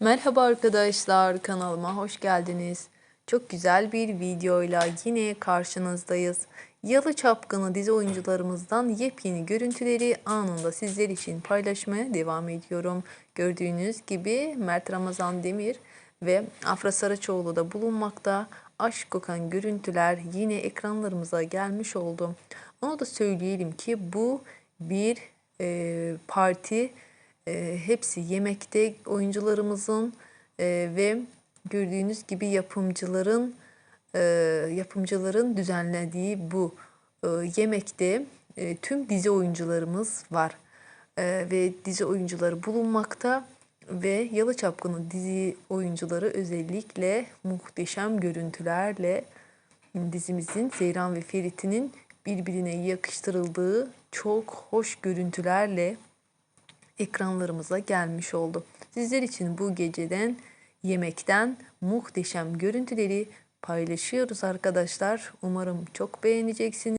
Merhaba arkadaşlar kanalıma hoş geldiniz. Çok güzel bir videoyla yine karşınızdayız. Yalı Çapkını dizi oyuncularımızdan yepyeni görüntüleri anında sizler için paylaşmaya devam ediyorum. Gördüğünüz gibi Mert Ramazan Demir ve Afra Saraçoğlu da bulunmakta. Aşk kokan görüntüler yine ekranlarımıza gelmiş oldu. Onu da söyleyelim ki bu bir e, parti e, hepsi yemekte oyuncularımızın e, ve gördüğünüz gibi yapımcıların e, yapımcıların düzenlediği bu e, yemekte e, tüm dizi oyuncularımız var. E, ve dizi oyuncuları bulunmakta ve Yalı Çapkını dizi oyuncuları özellikle muhteşem görüntülerle dizimizin Seyran ve Ferit'inin birbirine yakıştırıldığı çok hoş görüntülerle ekranlarımıza gelmiş oldu. Sizler için bu geceden yemekten muhteşem görüntüleri paylaşıyoruz arkadaşlar. Umarım çok beğeneceksiniz.